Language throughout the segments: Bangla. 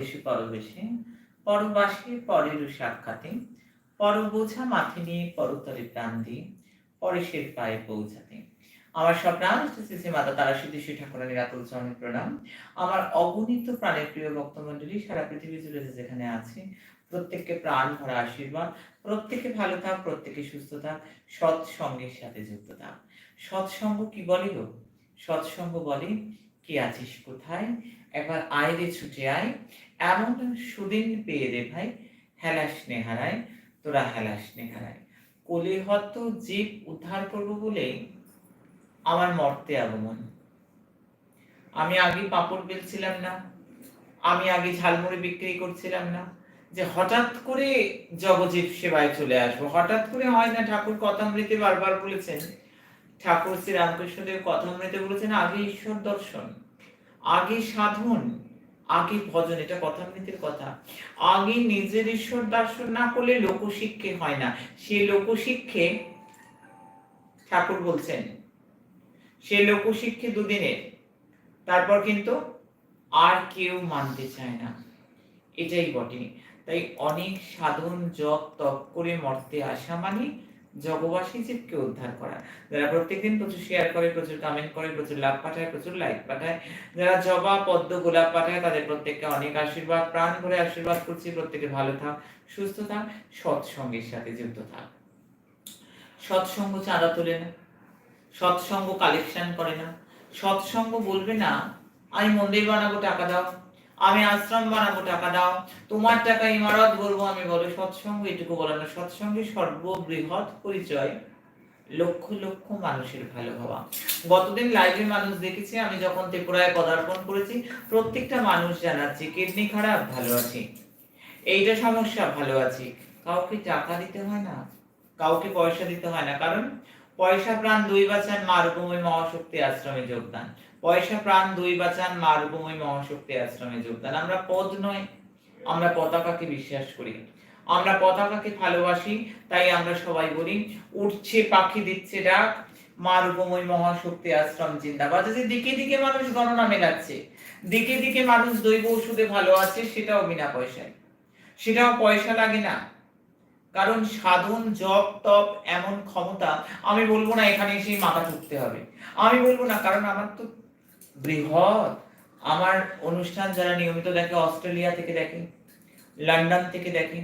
বেশি পরবেশে। পরবাসে, পরের সাক্ষাতে। পর বোঝা মাথে নিয়ে পরতরে প্রাণ দিয়ে পরেশের পায়ে পৌঁছাতে। আমার সব প্রাণ শ্রী মাতা তারা সিদ্ধেশ্বরী ঠাকুরানীর আতুল চরণে প্রণাম। আমার অগণিত প্রাণের প্রিয় ভক্তমণ্ডলী, সারা পৃথিবী জুড়ে যেখানে আছে, প্রত্যেককে প্রাণ ভরা আশীর্বাদ। প্রত্যেকে ভালো থাক, প্রত্যেকে সুস্থ থাক, সৎসঙ্গের সাথে যুক্ত থাক। সৎসঙ্গ কি বলে গো? সৎসঙ্গ বলে, কি আছিস কোথায়? একবার আয় রে ছুটে আয়। এমন সুদিন পেয়ে রে ভাই, হেলাস নেহারায়, তোরা হেলাস নেহারায়। কোলে হত জীব উদ্ধার করব বলে আমার মর্তে আগমন। আমি আগে পাপড় বেলছিলাম না, আমি আগে ঝালমুড়ি বিক্রি করছিলাম না, যে হঠাৎ করে জগজীব সেবায় চলে আসব। হঠাৎ করে হয় না, ঠাকুর কথামৃতে বারবার বলেছেন। ঠাকুর শ্রী রামকৃষ্ণদেব কথামৃতে বলেছেন, আগে ঈশ্বর দর্শন, আগে সাধন আগে ভজন, এটা কথামৃতের কথা। আগে নিজের ঈশ্বর দর্শন না করলে লোকশিক্ষে হয় না। সেই লোকশিক্ষে, ঠাকুর বলছেন, সে লোকশিক্ষে দুদিনের। তারপর কিন্তু আর কেউ মানতে চায় না। এটাই বটে। তাই অনেক সাধন জপ তপ করে মর্তে আসা মানে জগবাসী জীবকে উদ্ধার করা। যারা প্রত্যেকদিন প্রচুর শেয়ার করে, প্রচুর কমেন্ট করে, প্রচুর লাভ পাঠায়, প্রচুর লাইক পাঠায়, যারা জবা, পদ্ম, গোলাপ পাঠায়, তাদের প্রত্যেককে অনেক আশীর্বাদ, প্রাণ ভরে আশীর্বাদ করছি। প্রত্যেকে ভালো থাক, সুস্থ থাক, সৎসঙ্গের সাথে যুক্ত থাক। সৎসঙ্গ চাঁদা তোলে না, সৎসঙ্গ কালেকশন করে না। সৎসঙ্গ বলবে না, আমি মন্দির বানাবো, টাকা দাও। আমি আশ্রম বানাবো, টাকা দাও। তোমার টাকা ইমারত বলব, আমি বলো, সৎসঙ্গ, এটুকু বলো না সৎসঙ্গে সর্ববৃহৎ পরিচয় লক্ষ লক্ষ মানুষের ভালো হওয়া। গতদিন লাইভে মানুষ দেখেছি, আমি যখন ত্রিপুরায় পদার্পণ করেছি, প্রত্যেকটা মানুষ জানাচ্ছে কিডনি খারাপ, ভালো আছি। এইটা সমস্যা, ভালো আছি। কাউকে টাকা দিতে হয় না, কাউকে পয়সা দিতে হয় না। কারণ পয়সা প্রাণ দুই বাঁচান মা রূপময় মহাশক্তি আশ্রমে যোগদান। পয়সা প্রাণ, দুই বাঁচান মা রূপময় মহাশক্তি আশ্রমে যোগদান আমরা পদ নয়, আমরা পতাকাকে বিশ্বাস করি। আমরা পতাকাকে ভালোবাসি, তাই আমরা সবাই বলি, উঠছে, পাখি দিচ্ছে, ডাক মা রূপময় মহাশক্তি আশ্রম, জিন্দাবাদ। যে দিকে দিকে মানুষ গণনা মেলাচ্ছে, দিকে দিকে মানুষ দৈব ওষুধে ভালো আছে, সেটাও বিনা পয়সায়। সেটাও পয়সা লাগে না। কারণ সাধন, জপ, তপ, এমন ক্ষমতা আমি বলব না এখানে এসে মাথা ঠুকতে হবে। আমি বলব না, কারণ আমার তো বৃহৎ আমার অনুষ্ঠান যারা নিয়মিত দেখে, অস্ট্রেলিয়া থেকে দেখে, লন্ডন থেকে দেখে,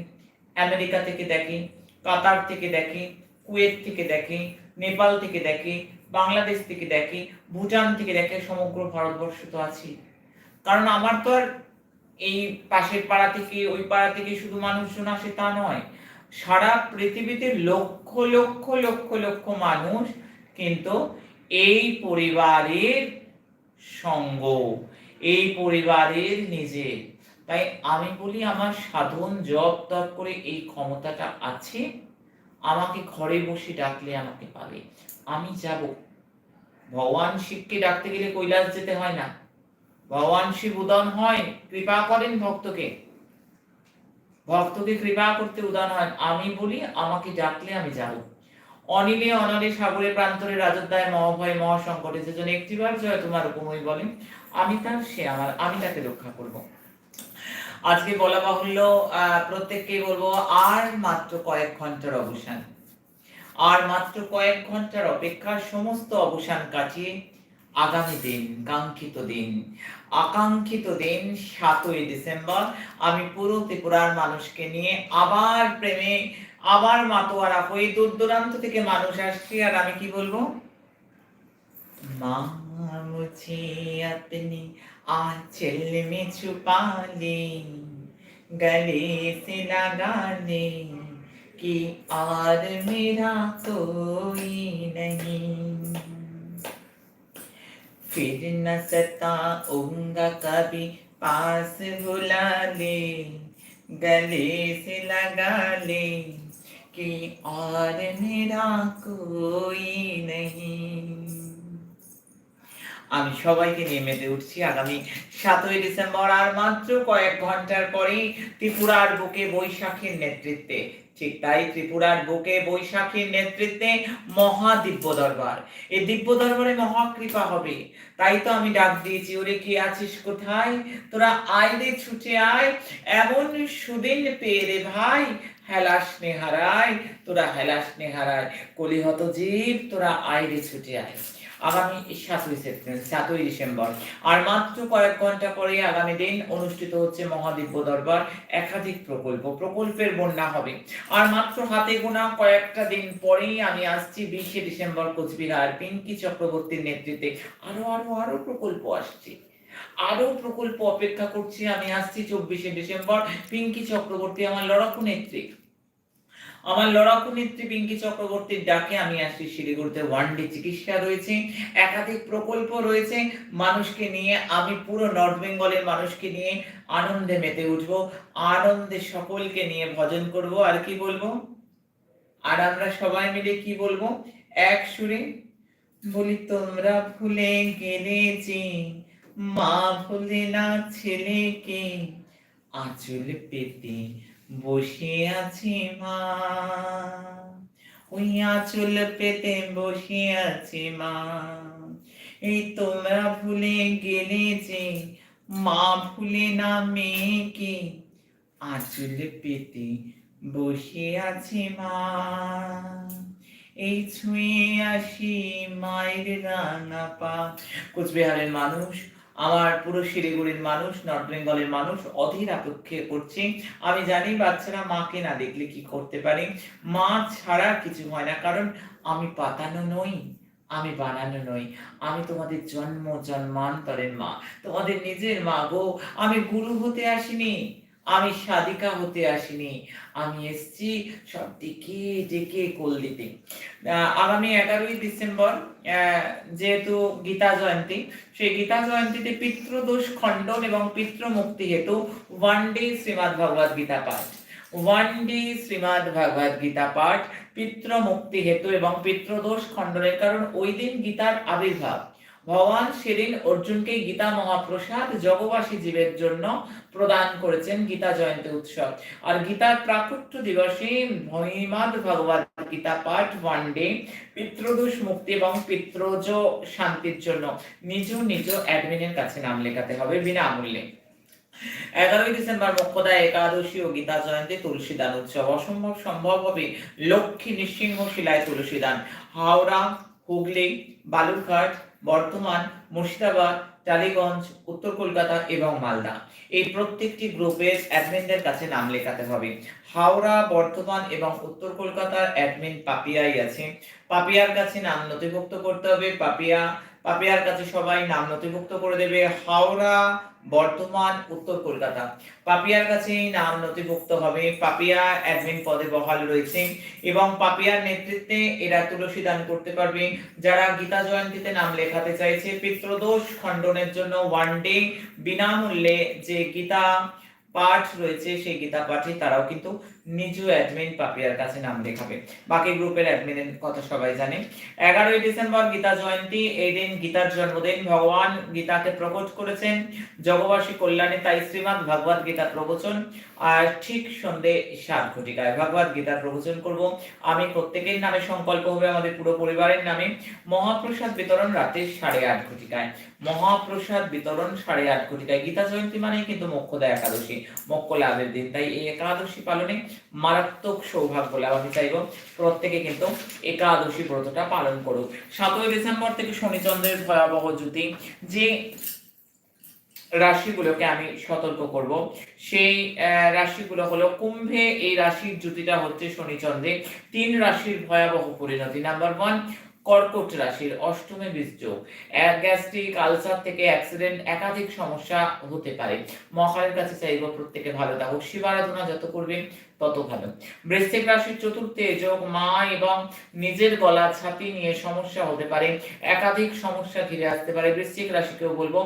আমেরিকা থেকে দেখে, কাতার থেকে দেখে, কুয়েত থেকে দেখে, নেপাল থেকে দেখে, বাংলাদেশ থেকে দেখে, ভুটান থেকে দেখে সমগ্র ভারতবর্ষ তো আছি কারণ আমার তো আর এই পাশের পাড়া থেকে, ওই পাড়া থেকে শুধু মানুষজন আসে তা নয়, সারা পৃথিবীতে লক্ষ লক্ষ লক্ষ লক্ষ মানুষ কিন্তু এই পরিবারের সঙ্গ। এই পরিবারের নিজে। তাই আমি বলি, আমার সাধন, জপ, তপ করে এই ক্ষমতাটা আছে। আমাকে ঘরে বসে ডাকলে আমাকে পাবে। আমি যাব। ভগবান শিবকে ডাকতে গেলে কৈলাস যেতে হয় না। ভগবান শিব উদন হয়, কৃপা করেন ভক্তকে। ভক্তকে কৃপা করতে উদান হয়। আমি বলি, আমাকে ডাকলে আমি যাব। অনিলে অনলে সাগরে প্রান্তরে রাজত্বায় মহাভয় মহাসংকটে যেজন একটিবার জয় তোমার উপময় বলেন আমি তার সে আমার। আমি তাকে রক্ষা করব। আজকে বলা বাহুল্য আহ, প্রত্যেককে বলব আর মাত্র কয়েক ঘণ্টার অবসান। আর মাত্র কয়েক ঘণ্টার অপেক্ষার সমস্ত অবসান কাটিয়ে আগামী দিন কাঙ্ক্ষিত দিন আকাঙ্ক্ষিত দিন সাতই ডিসেম্বর আমি পুরো ত্রিপুরার মানুষকে নিয়ে আবার প্রেমে আবার মাতোয়ারা হয়ে দূর দূরান্ত থেকে মানুষ আসছে আর আমি কি বলবো মা মুঝে अपनी आंचल में छुपा ले गले से लगा ले कि और मेरा कोई नहीं फिर न सताऊंगा कभी पास बुला ले गले से लगा ले कि और मेरा कोई नहीं আমি সবাইকে নিয়ে মেতে উঠছি আগামী সাতই ডিসেম্বর আর মাত্র কয়েক ঘন্টার পরেই ত্রিপুরার বুকে বৈশাখীর নেতৃত্বে ঠিক তাই ত্রিপুরার বুকে বৈশাখীর নেতৃত্বে মহা দিব্য দরবার এই দিব্য দরবারে মহাকৃপা হবে তাই তো আমি ডাক দিয়েছি ওরে কি আছিস কোথায় তোরা আয় রে ছুটে আয় এমন সুদিন পেয়ে রে ভাই হেলাস নেহারায়, তোরা হেলাস নেহারায়, কলিহত জীব, তোরা আয় রে ছুটে আয়। আগামী সাতই সেপ্টেম্বর, সাতই ডিসেম্বর। আর মাত্র কয়েক ঘণ্টা পরে আগামী দিন অনুষ্ঠিত হচ্ছে মহাদিব্য দরবার, একাধিক প্রকল্প। প্রকল্পের বন্যা হবে। আর মাত্র হাতে গোনা কয়েকটা দিন পরেই আমি আসছি বিশে ডিসেম্বর কোচবিহার। পিঙ্কি চক্রবর্তীর নেতৃত্বে আরও আরও আরও প্রকল্প আসছে। আরও প্রকল্প অপেক্ষা করছি। আমি আসছি চব্বিশে ডিসেম্বর। পিঙ্কি চক্রবর্তী, আমার লড়াকু নেত্রী। আমার লড়াকু নেত্রী পিঙ্কি চক্রবর্তীর ডাকে আমি আসছি শিলিগুড়িতে। ওয়ান ডে চিকিৎসা রয়েছে, একাধিক প্রকল্প রয়েছে। মানুষকে নিয়ে, আমি পুরো নর্থ বেঙ্গলের মানুষকে নিয়ে আনন্দে মেতে উঠব, আনন্দে সকলকে নিয়ে ভজন করব। আর কি বলব? আর আমরা সবাই মিলে কি বলব? এক সুরে বলি, তোমরা ভুলে গেলে যে মা ভুলে না ছেলেকে আঁচল পেতে বসে আছে মা। ওই আঁচল পেতে বসে আছে মা। এই তোমরা ভুলে গেলে যে মা ভুলে না মেয়েকে আঁচল পেতে বসে আছে মা। এই ছুঁয়ে আসি মায়ের রাঙা পা। কোচবিহারের মানুষ আমার পুরো শিলিগুড়ির মানুষ নর্থ বেঙ্গলের মানুষ অধীর আপেক্ষে করছে আমি জানি বাচ্চারা মাকে না দেখলে কি করতে পারে। মা ছাড়া কিছু হয় না, কারণ আমি পাতানো নই, আমি বানানো নই। আমি তোমাদের জন্ম জন্মান্তরের মা, তোমাদের নিজের মা গো। আমি গুরু হতে আসিনি। আমি সাধিকা হতে আসিনি। আমি এসছি সব দিকে ডেকে কোল দিতে। আগামী এগারোই ডিসেম্বর যেহেতু গীতা জয়ন্তী, সেই গীতা জয়ন্তীতে পিতৃদোষ খণ্ডন এবং পিতৃ মুক্তি হেতু ওয়ান ডে শ্রীমৎ ভগবত গীতা পাঠ। ওয়ান ডে শ্রীমৎ ভগবত গীতা পাঠ পিতৃ মুক্তি হেতু এবং পিতৃদোষ খণ্ডনের কারণ, ওই দিন গীতার আবির্ভাব। ভগবান সেদিন অর্জুনকে গীতা মহাপ্রসাদ জগবাসী জীবের জন্য প্রদান করেছেন গীতা জয়ন্তী উৎসব। আর গীতার প্রাকট্য দিবসে মহিমাদ ভগবত গীতা পাঠ ওয়ান ডে পিতৃদোষ মুক্তি এবং পিতৃজ শান্তির জন্য নিজ নিজ অ্যাডমিনের কাছে নাম লেখাতে হবে বিনামূল্যে। এগারোই ডিসেম্বর মোক্ষদা একাদশী ও গীতা জয়ন্তী তুলসী দান উৎসব। অসম্ভব সম্ভব হবে লক্ষ্মী নৃসিংহ শিলায় তুলসী দান হাওড়া, হুগলি, বালুরঘাট বর্ধমান, মুর্শিদাবাদ, টালিগঞ্জ, উত্তর কলকাতা এবং মালদা। এই প্রত্যেকটি গ্রুপের অ্যাডমিনদের কাছে নাম লেখাতে হবে। হাওড়া বর্তমান এবং উত্তর কলকাতার অ্যাডমিন পাপিয়াই আছে। পাপিয়ার কাছে নাম নথিভুক্ত করতে হবে। পাপিয়া পাপিয়ার কাছে সবাই নাম নথিভুক্ত করে দেবে। হাওড়া, বর্ধমান, উত্তর কলকাতা। পাপিয়ার কাছেই নাম নথিভুক্ত হবে। পাপিয়া অ্যাডমিন পদে বহাল রয়েছে এবং পাপিয়ার নেতৃত্বে এরা তুলসী দান করতে পারবে। যারা গীতা জয়ন্তীতে নাম লেখাতে চাইছে পিতৃদোষ খণ্ডনের জন্য ওয়ান ডে বিনামূল্যে যে গীতা পাঠ রয়েছে, সেই গীতা পাঠে তারাও কিন্তু নিজ অ্যাডমিন পাপিয়ার কাছে নাম লেখাবে বাকি গ্রুপের অ্যাডমিনের কথা সবাই জানে। এগারোই ডিসেম্বর গীতা জয়ন্তী, এই দিন গীতার জন্মদিন। ভগবান গীতাকে প্রকট করেছেন। জগবাসী কল্যাণে তাই শ্রীমৎ ভগবত গীতা প্রবচন। আর ঠিক সন্ধে সাত ঘটিকায় ভগবত গীতার প্রবচন করব। আমি প্রত্যেকের নামে সংকল্প হবে আমাদের পুরো পরিবারের নামে। মহাপ্রসাদ বিতরণ রাতে সাড়ে আট ঘটিকায়। মহাপ্রসাদ বিতরণ সাড়ে আট ঘটিকায়। গীতা জয়ন্তী মানেই কিন্তু মোক্ষদা একাদশী। মোক্ষ লাভের দিন। তাই এই একাদশী পালনে মারাত্মক সৌভাগ্য লাভ আমি চাইব। প্রত্যেকে কিন্তু একাদশী ব্রতটা পালন করুক। সাতই ডিসেম্বর থেকে শনিচন্দ্রের ভয়াবহ জ্যোতি যে রাশিগুলোকে আমি সতর্ক করব, সেই রাশিগুলো হলো কুম্ভে এই রাশির জ্যোতিটা হচ্ছে শনিচন্দ্রে। তিন রাশির ভয়াবহ পরিণতি। নাম্বার ওয়ান কর্কট রাশির অষ্টমে বীজযোগ গ্যাস্ট্রিক আলসার থেকে অ্যাক্সিডেন্ট একাধিক সমস্যা হতে পারে। মহাকালের কাছে চাইব প্রত্যেকে ভালো থাকুক। শিব আরাধনা যত করবে তত ভালো। বৃশ্চিক রাশির চতুর্থে যোগ মা এবং নিজের গলা ছাতি নিয়ে সমস্যা হতে পারে, একাধিক সমস্যা ঘিরে আসতে পারে। বৃশ্চিক রাশিকেও বলব,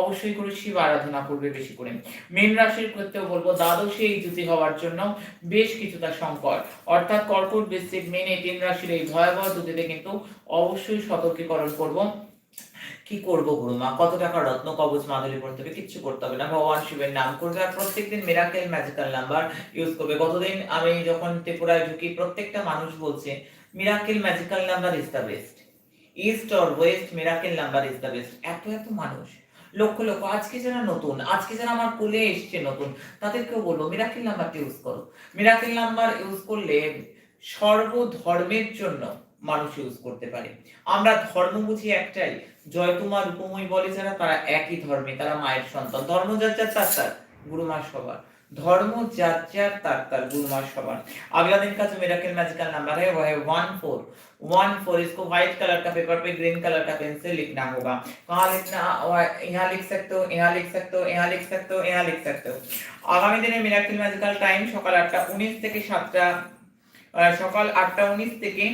অবশ্যই করে শিব আরাধনা করবে বেশি করে। মীন রাশির ক্ষেত্রেও বলব, দ্বাদশে এই জ্যোতি হওয়ার জন্য বেশ কিছুটা সংকট। অর্থাৎ কর্কট বৃশ্চিক মীন তিন রাশির এই ভয়াবহ জ্যোতিতে কিন্তু অবশ্যই সতর্কীকরণ করব। কি করব গুরু মা? কত টাকা রত্ন কবচ মাদুলি পড়তে হবে? কিচ্ছু করতে হবে না। ভগবান শিবের নাম করবে আর প্রত্যেকদিন মিরাকেল ম্যাজিক্যাল নাম্বার ইউজ করবে। গতদিন আমি যখন ত্রিপুরায় ঢুকি, প্রত্যেকটা মানুষ বলছে miracle magical number is the best east or west miracle number is the best এত এত মানুষ। লক্ষ লক্ষ। আজকে যারা নতুন, আজকে যারা আমার কোলে এসছে নতুন, তাদেরকেও বলব মিরাকেল নাম্বারটা ইউজ করো। মিরাকেল নাম্বার ইউজ করলে সর্বধর্মের জন্য মানুষ ইউজ করতে পারে আমরা ধর্ম বুঝি একটাই জয় তোমার রূপময় বলে যারা তারা একই ধর্মে তারা মায়ের সন্তান ধর্ম যার যার তার তার গুরুমা সবার ধর্ম যার যার তার তার गुरुमा सवार अगला दिन का जो मेराकल मैजिकल नंबर है वो है वन फोर वन फोर इसको व्हाइट कलर का पेपर पे ग्रीन कलर का पेन से लिखना होगा कहाँ लिखना और यहाँ लिख सकते हो यहाँ लिख सकते हो यहाँ लिख सकते हो यहाँ लिख सकते हो আগামী দিনে মিরাকেল ম্যাজিক্যাল টাইম সকাল আটটা উনিশ থেকে সাতটা আহ, সকাল আটটা উনিশ থেকে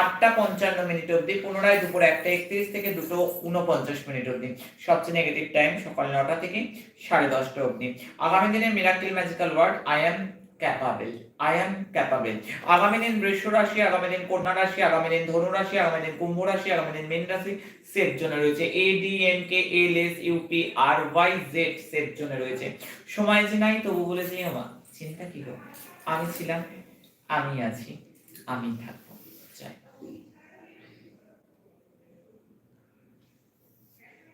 আটটা পঞ্চান্ন মিনিট অবধি, পুনরায় দুপুর একটা একত্রিশ থেকে দুটো উনপঞ্চাশ মিনিট অবধি, সবচেয়ে নেগেটিভ টাইম সকাল নটা থেকে সাড়ে দশটা অবধি। আগামী দিনে miracle magical word I am capable I am capable আগামী দিন বৃষ রাশি, আগামী দিন কন্যা রাশি, আগামী দিন ধনু রাশি, আগামী দিন কুম্ভ রাশি, আগামী দিন মীন রাশি সেফ জোনে রয়েছে। A D N K L S U P R Y Z safe জোনে রয়েছে। সময় যে নাই, তবু বলেছি আমার চিন্তা কি আমি ছিলাম আমি আছি আমি থাকব।